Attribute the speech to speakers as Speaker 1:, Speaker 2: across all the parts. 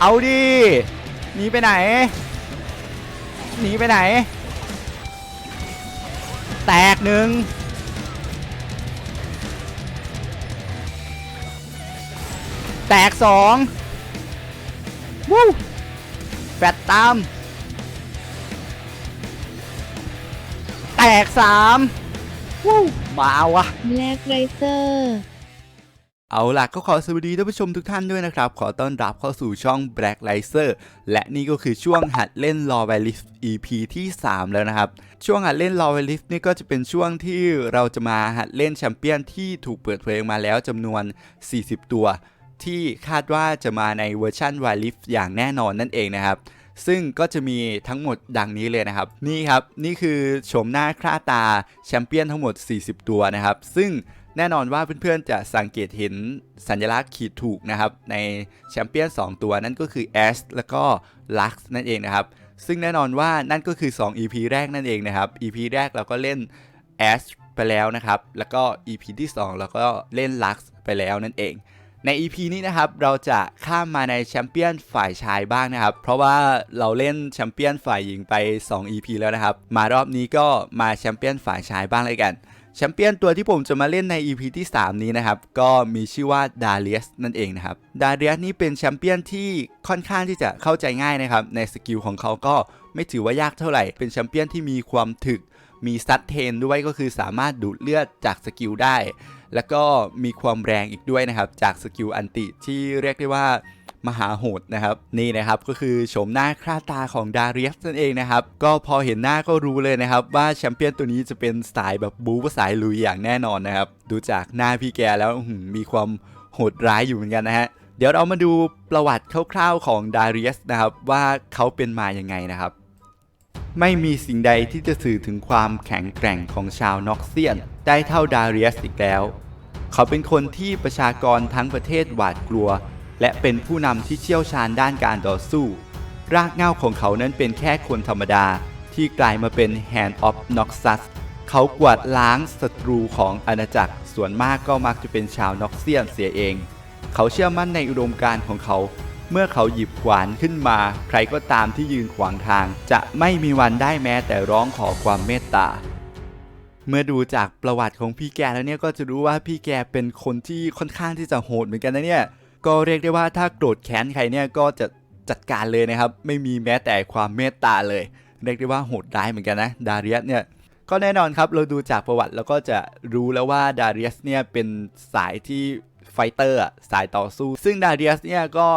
Speaker 1: เอาดิหนีไปไหนหนีไปไหน แตกหนึ่งแตกสองวู้แฟดตาม แตกสามวู้มาวะ
Speaker 2: แบล็กไรเซอร์
Speaker 1: เอาล่ะก็ขอสวัสดีท่านผู้ชมทุกท่านด้วยนะครับ ขอต้อนรับเข้าสู่ช่อง Black l i z e r และนี่ก็คือช่วงหัดเล่น Law v a l i s EP ที่ 3 แล้วนะครับ ช่วงหัดเล่น Law v a l i s นี่ก็จะเป็นช่วงที่เราจะมาหัดเล่นแชมเปี้ยนที่ถูกเปิดเผยออกมาแล้วจำนวน 40 ตัว ที่คาดว่าจะมาในเวอร์ชัน w i l i f อย่างแน่นอนนั่นเองนะครับซึ่งก็จะมีทั้งหมดดังนี้เลยนะครับ นี่ครับ นี่คือโฉมหน้าค่าตาแชมเปี้ยนทั้งหมด 40 ตัวนะครับ ซึ่ง แน่นอนว่าเพื่อนๆจะสังเกตเห็นสัญลักษณ์ขีดถูกนะครับ ในแชมเปี้ยน 2 ตัวนั่นก็คือ S แล้วก็ Lux นั่นเองนะครับ ซึ่งแน่นอนว่านั่นก็คือ 2 EP แรกนั่นเองนะครับ EP แรกเราก็เล่น S ไปแล้วนะครับ แล้วก็ EP ที่ 2 เราก็เล่น Lux ไปแล้วนั่นเอง ใน EP นี้นะครับเราจะข้ามมาในแชมเปี้ยนฝ่ายชายบ้างนะครับ เพราะว่าเราเล่นแชมเปี้ยนฝ่ายหญิงไป 2 EP แล้วนะครับ มารอบนี้ก็มาแชมเปี้ยนฝ่ายชายบ้างเลยกัน แชมเปี้ยนตัวที่ผมจะมาเล่นใน EP ที่ 3 นี้นะครับ ก็มีชื่อว่าดาเลียสนั่นเองนะครับดาเลียสนี่เป็นแชมเปี้ยนที่ค่อนข้างที่จะเข้าใจง่ายนะครับ ในสกิลของเขาก็ไม่ถือว่ายากเท่าไหร่ เป็นแชมเปี้ยนที่มีความถึกมีซัดเทนด้วยก็คือสามารถดูดเลือดจากสกิลได้ แล้วก็มีความแรงอีกด้วยนะครับ จากสกิลอันติที่เรียกได้ว่า มหาโหดนะครับนี่นะครับก็คือโฉมหน้าค่าตาของดาเรียสนั่นเองนะครับก็พอเห็นหน้าก็รู้เลยนะครับว่าแชมเปี้ยนตัวนี้จะเป็นสายแบบบู๊สายลุยอย่างแน่นอนนะครับดูจากหน้าพี่แกแล้วมีความโหดร้ายอยู่เหมือนกันนะฮะเดี๋ยวเรามาดูประวัติคร่าวๆของดาเรียสนะครับว่าเขาเป็นมาอย่างไงนะครับ ไม่มีสิ่งใดที่จะสื่อถึงความแข็งแกร่งของชาวน็อกเซียน ได้เท่าดาเรียสอีกแล้ว เขาเป็นคนที่ประชากรทั้งประเทศหวาดกลัว และเป็นผู้นำที่เชี่ยวชาญด้านการต่อสู้ รากเหง้าของเขานั้นเป็นแค่คนธรรมดาที่กลายมาเป็น Hand of Noxus เขากวาดล้างศัตรูของอาณาจักร ส่วนมากก็มักจะเป็นชาวน็อกเซียนเสียเอง เขาเชื่อมั่นในอุดมการณ์ของเขา เมื่อเขาหยิบขวานขึ้นมา ใครก็ตามที่ยืนขวางทาง จะไม่มีวันได้แม้แต่ร้องขอความเมตตาเมื่อดูจากประวัติของพี่แกแล้วเนี่ยก็จะรู้ว่าพี่แกเป็นคนที่ค่อนข้างที่จะโหดเหมือนกันนะเนี่ย ก็เรียกได้ว่าถ้าโกรธแค้นใครเนี่ยก็จะจัดการเลยนะครับ ไม่มีแม้แต่ความเมตตาเลย เรียกได้ว่าโหดร้ายเหมือนกันนะดาเรียสเนี่ยก็แน่นอนครับเราดูจากประวัติแล้วก็จะรู้แล้วว่าดาเรียสเนี่ยเป็นสายที่ไฟเตอร์สายต่อสู้ ซึ่งดาเรียสเนี่ยก็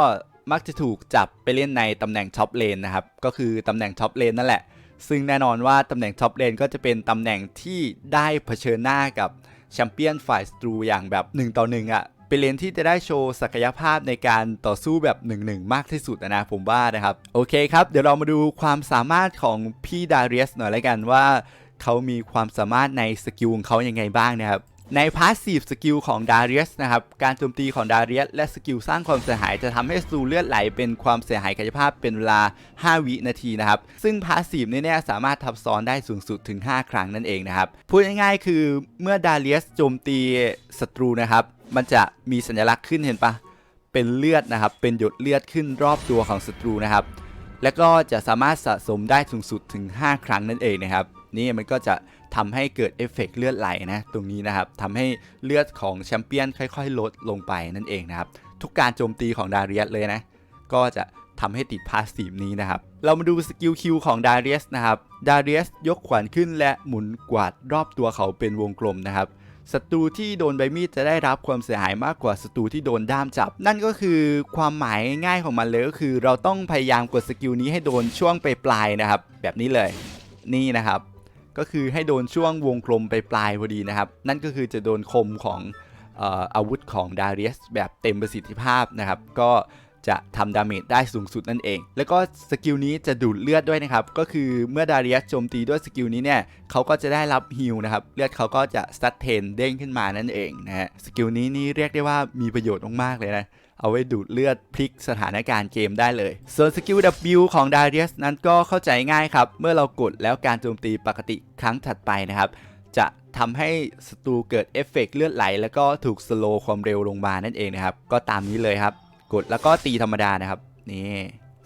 Speaker 1: มักจะถูกจับไปเล่นในตำแหน่งท็อปเลนนะครับ ก็คือตำแหน่งท็อปเลนนั่นแหละ ซึ่งแน่นอนว่าตำแหน่งท็อปเลนก็จะเป็นตำแหน่งที่ได้เผชิญหน้ากับแชมเปี้ยนฝ่ายศัตรูอย่างแบบ 1 ต่อ1อะ เป็นเลนที่จะได้โชว์ศักยภาพในการต่อสู้แบบ1-1มากที่สุดอะนะผมว่านะครับ โอเคครับ เดี๋ยวเรามาดูความสามารถของพี่ดารียสหน่อยแล้วกันว่าเขามีความสามารถในสกิลของเขายังไงบ้างนะครับในพาสซีฟสกิลของดารียสนะครับ การโจมตีของดารียสและสกิลสร้างความเสียหายจะทำให้ศัตรูเลือดไหลเป็นความเสียหายกายภาพเป็นเวลา 5 วินาทีนะครับ ซึ่งพาสซีฟนี่เนี่ยสามารถทับซ้อนได้สูงสุดถึง 5 ครั้งนั่นเองนะครับ พูดง่ายๆคือเมื่อดารียสโจมตีศัตรูนะครับ มันจะมีสัญลักษณ์ขึ้นเห็นปะเป็นเลือดนะครับ เป็นหยดเลือดขึ้นรอบตัวของศัตรูนะครับ แล้วก็จะสามารถสะสมได้สูงสุดถึง 5 ครั้งนั่นเองนะครับ นี่มันก็จะทำให้เกิดเอฟเฟกต์เลือดไหลนะ ตรงนี้นะครับทำให้เลือดของแชมเปี้ยนค่อย ๆ ลดลงไปนั่นเองนะครับ ทุกการโจมตีของดาเรียสเลยนะ ก็จะทำให้ติดพาสซีฟนี้นะครับ เรามาดูสกิลคิวของดาเรียสนะครับ ดาเรียสยกขวานขึ้นและหมุนกวาดรอบตัวเขาเป็นวงกลมนะครับ ศัตรูที่โดนใบมีดจะได้รับความเสียหายมากกว่าศัตรูที่โดนด้ามจับ นั่นก็คือความหมายง่ายของมันเลยก็คือ เราต้องพยายามกดสกิลนี้ให้โดนช่วงไปปลายๆนะครับ แบบนี้เลย นี่นะครับ ก็คือให้โดนช่วงวงกลมไปปลายพอดีนะครับ นั่นก็คือจะโดนคมของอออาวุธของดารียสแบบเต็มประสิทธิภาพนะครับ ก็ จะทำดาเมจได้สูงสุดนั่นเอง แล้วก็สกิลนี้จะดูดเลือดด้วยนะครับ ก็คือเมื่อดาเรียสโจมตีด้วยสกิลนี้เนี่ยเขาก็จะได้รับฮิลนะครับ เลือดเขาก็จะสตัดเทนเด้งขึ้นมานั่นเองนะฮะ สกิลนี้นี่เรียกได้ว่ามีประโยชน์มากๆเลยนะเอาไว้ดูดเลือดพลิกสถานการณ์เกมได้เลย ส่วนสกิล W ของ Darius นั้นก็เข้าใจง่ายครับ เมื่อเรากดแล้วการโจมตีปกติครั้งถัดไปนะครับ จะทำให้ศัตรูเกิดเอฟเฟกต์เลือดไหล แล้วก็ถูกสโลว์ความเร็วลงมานั่นเองนะครับ ก็ตามนี้เลยครับ กดแล้วก็ตีธรรมดานะครับนี่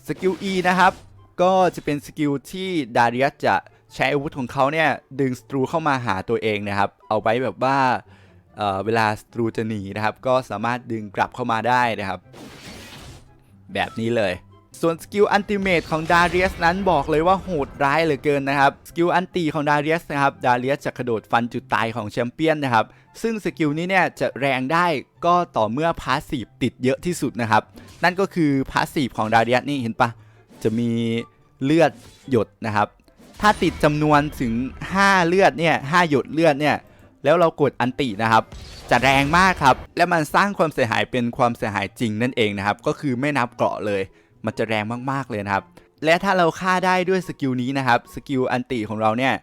Speaker 1: สกิล E นะครับ ก็จะเป็นสกิลที่ดาริอัสจะใช้อาวุธของเขาเนี่ยดึงสตรูเข้ามาหาตัวเองนะครับ เอาไว้แบบว่าเอ่อเวลาสตรูจะหนีนะครับ ก็สามารถดึงกลับเข้ามาได้นะครับ แบบนี้เลย ส่วนสกิลอันติเมตของดาริ u สนั้นบอกเลยว่าโหดร้ายเหลือเกินนะครับ สกิลอันตีของดาริ u สนะครับ ดาริ u สจะกระโดดฟันจุดตายของแชมเปี้ยนนะครับ ซึ่งสกิลนี้เนี่ยจะแรงได้ก็ต่อเมื่อพาสซีฟติดเยอะที่สุดนะครับ นั่นก็คือพาสซีฟของดาริ u สนี่เห็นปะจะมีเลือดหยดนะครับ ถ้าติดจำนวนถึง 5 เลือดเนี่ย5หยดเลือดเนี่ย แล้วเรากดอันตินะครับจะแรงมากครับ และมันสร้างความเสียหายเป็นความเสียหายจริงนั่นเองนะครับ ก็คือไม่นับเกราะเลย มันจะแรงมากๆเลยนะครับ และถ้าเราฆ่าได้ด้วยสกิลนี้นะครับสกิลอันติของเราเนี่ย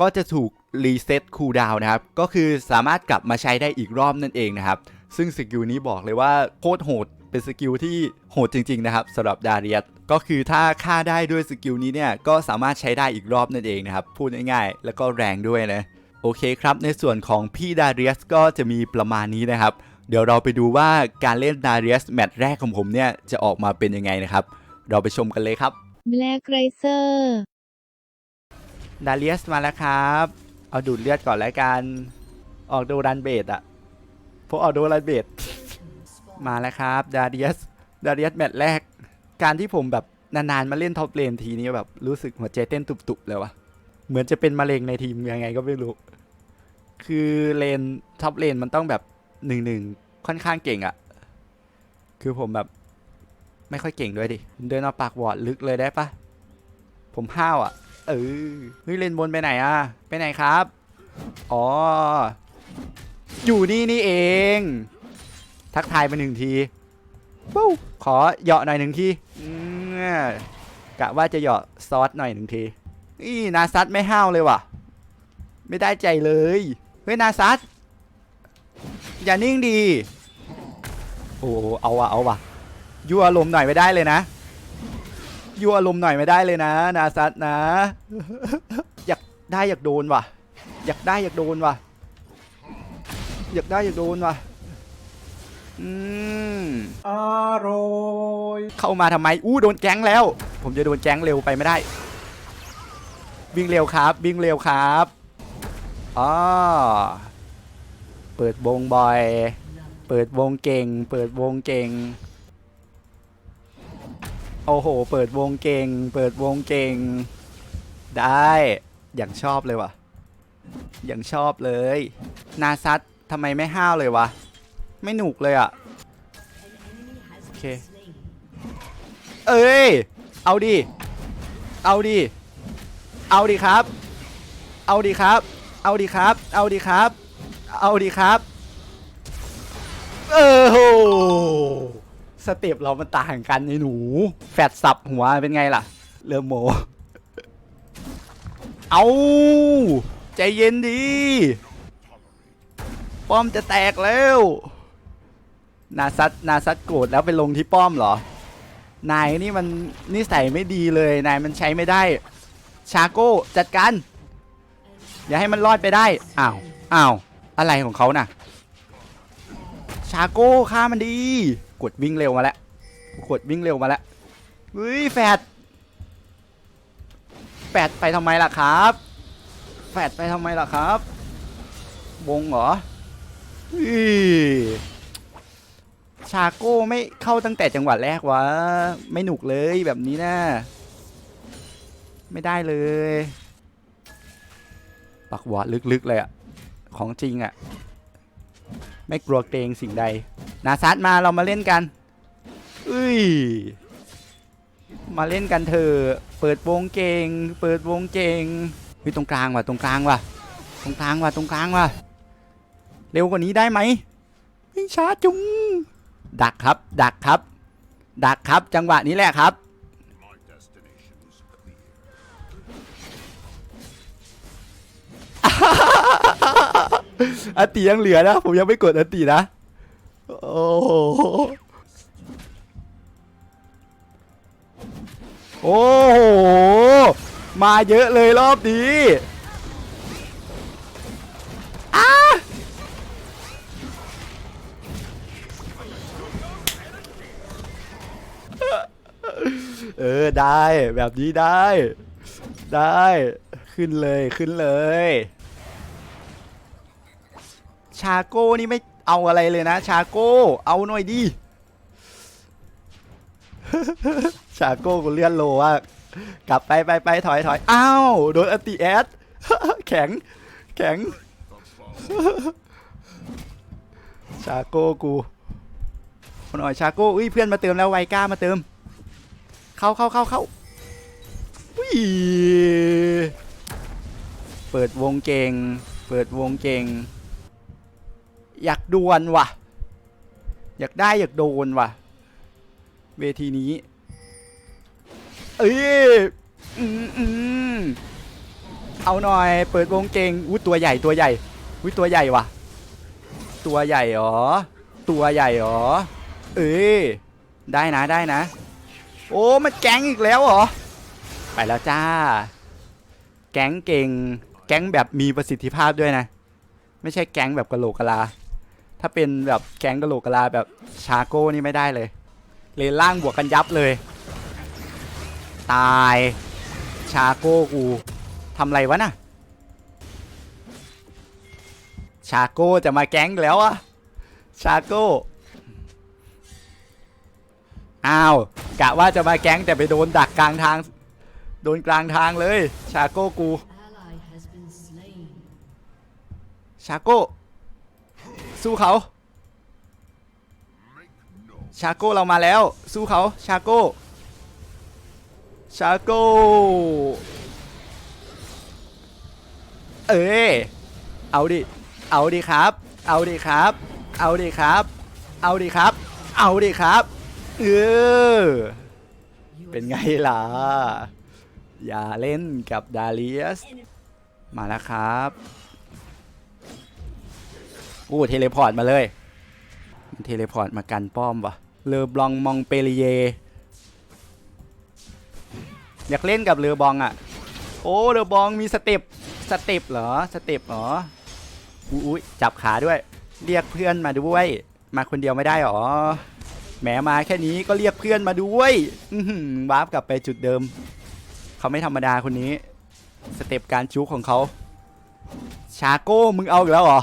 Speaker 1: ก็จะถูกรีเซ็ตคูลดาวน์นะครับ ก็คือสามารถกลับมาใช้ได้อีกรอบนั่นเองนะครับ ซึ่งสกิลนี้บอกเลยว่าโคตรโหดเป็นสกิลที่โหดจริงๆนะครับสำหรับดาเรียสก็คือถ้าฆ่าได้ด้วยสกิลนี้เนี่ยก็สามารถใช้ได้อีกรอบนั่นเองนะครับ พูดง่ายๆ แล้วก็แรงด้วยนะโอเคครับ ในส่วนของพี่ดาเรียสก็จะมีประมาณนี้นะครับ เดี๋ยวเราไปดูว่าการเล่นดาเรียสแมตช์แรกของผมเนี่ย จะออกมาเป็นยังไงนะครับ เราไปชมกันเลยครับ
Speaker 2: Black Riser
Speaker 1: ดาเรียสมาแล้วครับ เอาดูดเลือดก่อนแล้วกัน ออกโดรันเบดอะพวกออกโดรันเบดมาแล้วครับดาเรียสดาเรียสแมตช์แรก การที่ผมแบบนานๆมาเล่นท็อปเลนทีนี้แบบรู้สึกหัวใจเต้นตุบๆเลยวะเหมือนจะเป็นมะเร็งในทีมยังไงก็ไม่รู้ คือเลนท็อปเลนมันต้องแบบหนึ่งหนึ่ง ค่อนข้างเก่งอะคือผมแบบไม่ค่อยเก่งด้วยดิ เดินเอาปากวอดลึกเลยได้ปะผมห้าวอะเออ เฮ้ยเลนบนไปไหนอะไปไหนครับ อ๋อ อยู่นี่นี่เอง ทักทายไปหนึ่งทีปู้ขอเหยาะหน่อยหนึ่งทีกะว่าจะเหยาะซอสหน่อยหนึ่งทีนี่นาซัดไม่ห้าวเลยว่ะ ไม่ได้ใจเลย เฮ้ยนาซัด อย่านิ่งดี โอ้เอาว่ะเอาว่ะยั่วอารมณ์หน่อยไม่ได้เลยนะยั่วอารมณ์หน่อยไม่ได้เลยนะนาซัดนะ อยากได้อยากโดนว่ะ อยากได้อยากโดนว่ะ อยากได้อยากโดนว่ะอืม
Speaker 3: อร่อย
Speaker 1: เข้ามาทำไมอู้โดนแก๊งแล้ว ผมจะโดนแก๊งเร็วไปไม่ได้วิ่งเร็วครับวิ่งเร็วครับอ๋อ เปิดวงบ่อย เปิดวงเก่ง เปิดวงเก่ง โอ้โห เปิดวงเก่ง เปิดวงเก่ง ได้ อย่างชอบเลยว่ะ อย่างชอบเลย นาซัดทำไมไม่ห้าวเลยวะ ไม่หนุกเลยอะ โอเค เอ้ย เอาดิ เอาดิ เอาดิครับ เอาดิครับ เอาดิครับ เอาดิครับ เอาดิครับ เออโหสเต็ปเรามันต่างกันไอ้หนู แฟดสับหัวเป็นไงล่ะ เริ่มโม เอาใจเย็นดี ป้อมจะแตกแล้วนาซัดนาซัดโกรธแล้วไปลงที่ป้อมเหรอ นายนี่มันนิสัยไม่ดีเลย นายมันใช้ไม่ได้ ชาโก้จัดการ อย่าให้มันรอดไปได้ อ้าว อ้าว อะไรของเขาน่ะ ชาโก้ฆ่ามันดี กดวิ่งเร็วมาแล้วกดวิ่งเร็วมาแล้วเฮ้ยแฟดแฟดไปทำไมล่ะครับแฟดไปทำไมล่ะครับวงเหรอเฮ้ยชาโก้ไม่เข้าตั้งแต่จังหวะแรกวะ ไม่หนุกเลยแบบนี้นะ ไม่ได้เลย ปักหวอดลึกๆเลยอะ ของจริงอะไม่กลัวเกรงสิ่งใด นาซัดมาเรามาเล่นกันอุ้ยมาเล่นกันเถอะเปิดวงเก่งเปิดวงเก่งเฮ้ยตรงกลางว่ะตรงกลางว่ะตรงกลางว่ะตรงกลางว่ะเร็วกว่านี้ได้ไหมวิ่งช้าจุงดักครับ ดักครับ ดักครับจังหวะนี้แหละครับ อติยังเหลือนะ ผมยังไม่กดอตินะ โอ้โหโอ้โห มาเยอะเลยรอบนี้เออได้แบบนี้ได้ ได้ขึ้นเลยขึ้นเลย ชาโก้นี่ไม่เอาอะไรเลยนะ ชาโก้ เอาหน่อยดิ ชาโก้กูเลื่อนโลว่ากลับไปไปไปถอยถอยอ้าวโดนอติแอดแข็ง แข็ง ชาโก้กูคนอ่อยชาโก้อุ้ยเพื่อนมาเติมแล้วไวก้ามาเติม เข้าเข้าเข้าเข้าอุ้ยเปิดวงเก่ง เปิดวงเก่ง อยากดวลว่ะ อยากได้อยากโดนว่ะ เวทีนี้ เอ้ยอืมอืมเอาหน่อยเปิดวงเก่งอู้ตัวใหญ่ตัวใหญ่อุ้ยตัวใหญ่ว่ะ ตัวใหญ่หรอ ตัวใหญ่หรอ เอ้ยได้นะได้นะ โอ้มันแก๊งอีกแล้วเหรอ ไปแล้วจ้า แก๊งเก่ง แก๊งแบบมีประสิทธิภาพด้วยนะ ไม่ใช่แก๊งแบบกะโหลกกะลา ถ้าเป็นแบบแกงกะโหลกกะลาแบบชาโก้นี่ไม่ได้เลย เลนล่างบวกกันยับเลย ตาย ชาโก้กูทำไรวะน่ะ ชาโก้จะมาแก๊งแล้วอะชาโก้ อ้าว กะว่าจะมาแก๊งแต่ไปโดนดักกลางทาง โดนกลางทางเลย ชาโก้กู ชาโก้ สู้เขา ชาโก้เรามาแล้ว สู้เขา ชาโก้ ชาโก้ เอ้ยเอาดิ เอาดิครับ เอาดิครับ เอาดิครับ เอาดิครับ เอาดิครับ เออ เป็นไงล่ะ อย่าเล่นกับดาเลียส มาแล้วครับ อู้เทเลพอร์ตมาเลยมันเทเลพอร์ตมากันป้อมวะเลอบลองมองเปรีเย อยากเล่นกับเรือบองอะ โอ้เรือบองมีสเต็ปสเต็ปเหรอสเต็ปเหรออุ้ยจับขาด้วย เรียกเพื่อนมาด้วย มาคนเดียวไม่ได้หรอแหมมาแค่นี้ก็เรียกเพื่อนมาด้วยอื้อหือวาร์ปกลับไปจุดเดิม เขาไม่ธรรมดาคนนี้ สเต็ปการจุกของเขา ชาโก้มึงเอาอีกแล้วเหรอ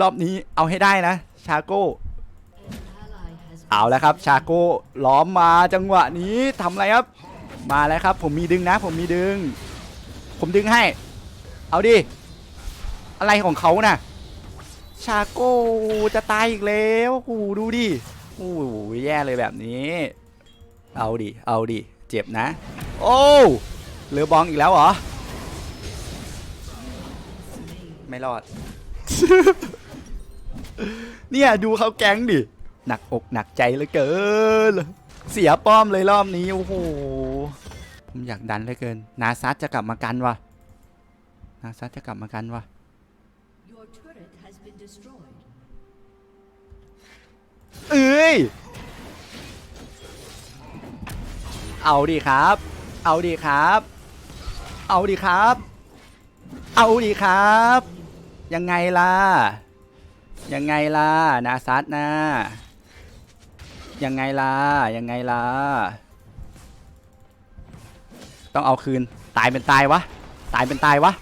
Speaker 1: รอบนี้เอาให้ได้นะ ชาโก้ เอาแล้วครับ ชาโก้ล้อมมาจังหวะนี้ทำอะไรครับ มาแล้วครับ ผมมีดึงนะ ผมมีดึง ผมดึงให้ เอาดิ อะไรของเขาน่ะ ชาโก้จะตายอีกแล้วโอ้ดูดิโอ้โหแย่เลยแบบนี้ เอาดิ เอาดิ เจ็บนะ โอ้เหลือบองอีกแล้วเหรอ ไม่รอด เนี่ยดูเขาแก๊งดิ หนักอกหนักใจเหลือเกิน เสียป้อมเลยรอบนี้ โอ้โห ผมอยากดันเหลือเกิน นาซัตจะกลับมากันวะนาซัตจะกลับมากันวะ
Speaker 2: your turret has been destroyed.
Speaker 1: เอ้ย เอาดีครับ เอาดีครับ เอาดีครับ เอาดีครับ ยังไงล่ะ ยังไงล่ะ นาซัตนะยังไงล่ะ ยังไงล่ะ ต้องเอาคืน ตายเป็นตายวะ ตายเป็นตายวะ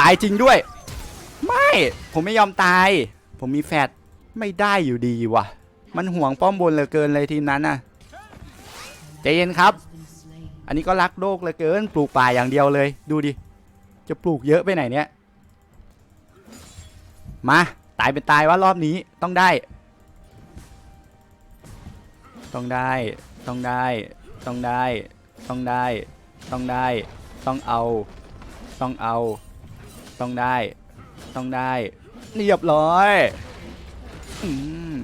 Speaker 1: ตายจริงด้วย ไม่ ผมไม่ยอมตาย ผมมีแฟดไม่ได้อยู่ดีว่ะมันห่วงป้อมบนเหลือเกินเลยทีมนั้นน่ะใจเย็นครับ อันนี้ก็รักโลกเหลือเกิน ปลูกป่าอย่างเดียวเลย ดูดิ จะปลูกเยอะไปไหนเนี่ย มา ตายเป็นตายวะรอบนี้ต้องได้ ต้องได้ ต้องได้ ต้องได้ ต้องได้ ต้องได้ ต้องเอา ต้องเอา ต้องได้ ต้องได้เรียบร้อยอืม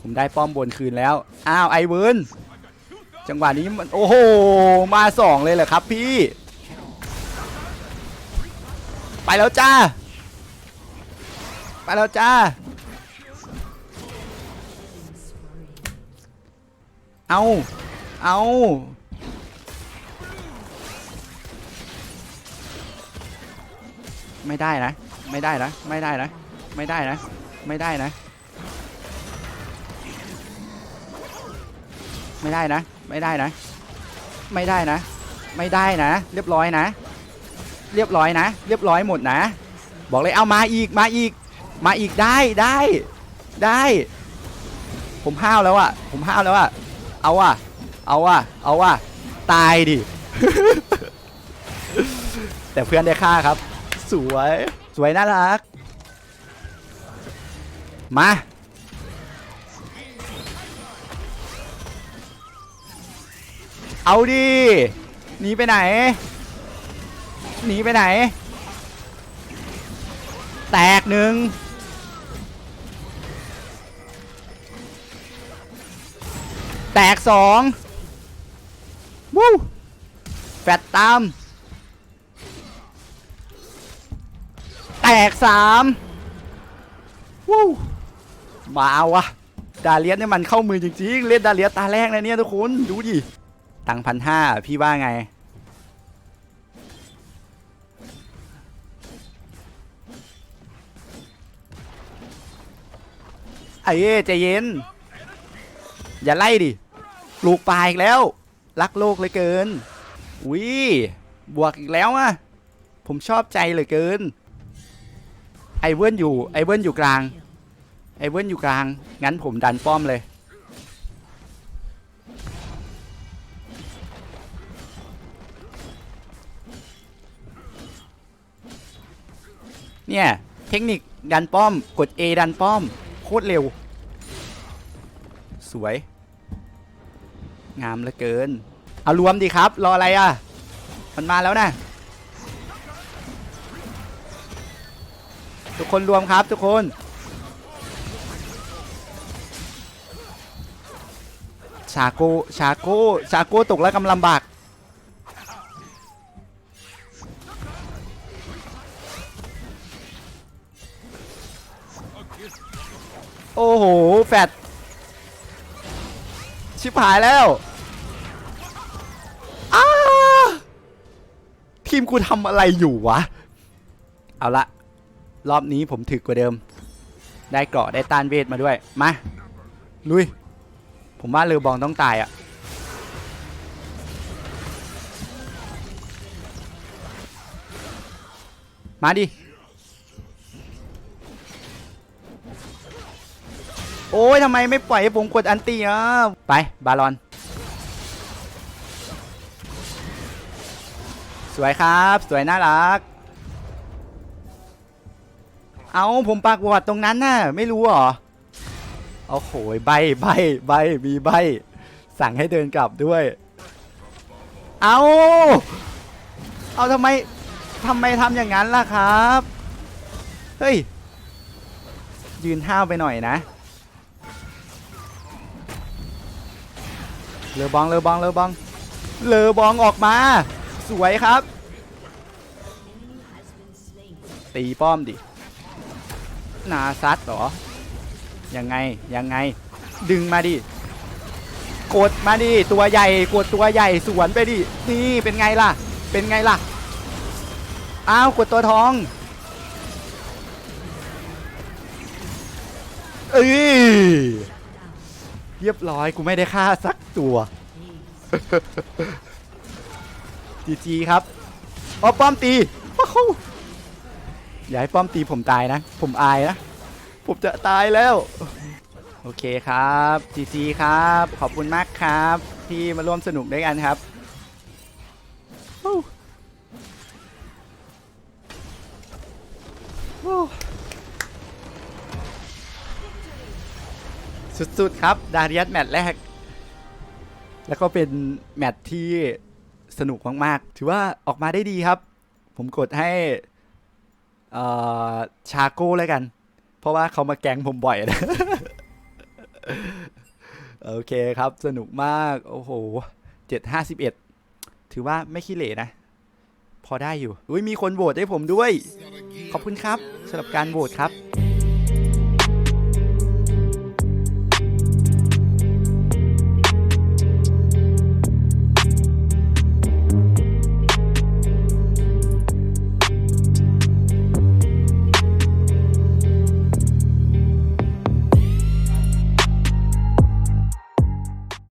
Speaker 1: ผมได้ป้อมบนคืนแล้ว อ้าวไอเวิร์นจังหวะนี้มัน โอ้โห มาสองเลยเหรอครับพี่ ไปแล้วจ้า ไปแล้วจ้า เอา เอาไม่ได้นะ ไม่ได้นะ ไม่ได้นะ ไม่ได้นะ ไม่ได้นะ ไม่ได้นะ ไม่ได้นะ ไม่ได้นะ ไม่ได้นะ เรียบร้อยนะ เรียบร้อยนะ เรียบร้อยหมดนะ บอกเลยเอามาอีก มาอีก มาอีกได้ได้ได้ ผมห้าวแล้วอะผมห้าวแล้วอะเอาอะเอาอะเอาอะตายดิ แต่เพื่อนได้ค่าครับ สวยสวยน่ารัก มา เอาดิหนีไปไหนหนีไปไหน แตกหนึ่ง แตกสองวู้แฟดตาม แตกสามวู้มาวะดาเลียสเนี่ยมันเข้ามือจริงๆ เล่นดาเลียสตาแรกนะเนี่ยทุกคนดูดิ ตังพันห้าพี่ว่าไง ไอ้เอ้ใจเย็น อย่าไล่ดิปลูกป่าอีกแล้ว รักโลกเลยเกินวิบวกอีกแล้วอะผมชอบใจเลือเกิน ไอเวิร์นอยู่ไอเวิร์นอยู่กลาง ไอเวิร์นอยู่กลาง งั้นผมดันป้อมเลย เนี่ย เทคนิคดันป้อม กด A ดันป้อม โคตรเร็ว สวย งามเหลือเกิน เอารวมดีครับ รออะไรอะ มันมาแล้วนะ ทุกคนรวมครับทุกคนชาโกชาโกชาโกตกแล้วกำลังลำบากโอ้โห แฟด ชิบหายแล้วอทีมกูทำอะไรอยู่วะ เอาละ รอบนี้ผมถึกกว่าเดิม ได้เกราะได้ต้านเวทมาด้วย มา ลุย ผมว่าเรือบองต้องตายอะ่ะ มาดิ โอ้ยทำไมไม่ปล่อยให้ผมกดอันตีอะไปบาลอน สวยครับ สวยน่ารัก เอาผมปากวอดตรงนั้นน่ะ ไม่รู้เหรอเอาโหยใบใบใบมีใบ สั่งให้เดินกลับด้วย เอาเอาทำไมทำไมทำอย่างนั้นล่ะครับ เฮ้ย ยืนห้าวไปหน่อยนะ เลอบองเลอบองเลอบองเลอบองออกมา สวยครับ ตีป้อมดินาซัดเหรอ ยังไงยังไง ดึงมาดิ กดมาดิ ตัวใหญ่กดตัวใหญ่สวนไปดิ นี่เป็นไงล่ะ เป็นไงล่ะ อ้าว กดตัวทอง เอ้ย เรียบร้อยกูไม่ได้ฆ่าสักตัวจีจีครับอ๋อป้อมตีว้าอย่าให้ป้อมตีผมตายนะ ผมอายนะ ผมจะตายแล้ว โอเคครับจีจีครับ ขอบคุณมากครับ ที่มาร่วมสนุกด้วยกันครับวู้วู้ สุดๆครับ ดาริยัสแมตช์แรก แล้วก็เป็นแมตช์ที่สนุกมากๆ ถือว่าออกมาได้ดีครับ ผมกดให้ชาโก้แล้วกัน เพราะว่าเขามาแกงผมบ่อยนะ โอเคครับ สนุกมาก โอ้โหเจ็ดห้าสิบเอ็ดถือว่าไม่ขี้เหร่นะ พอได้อยู่ อุ้ยมีคนโหวตให้ผมด้วย ขอบคุณครับสำหรับการโหวตครับ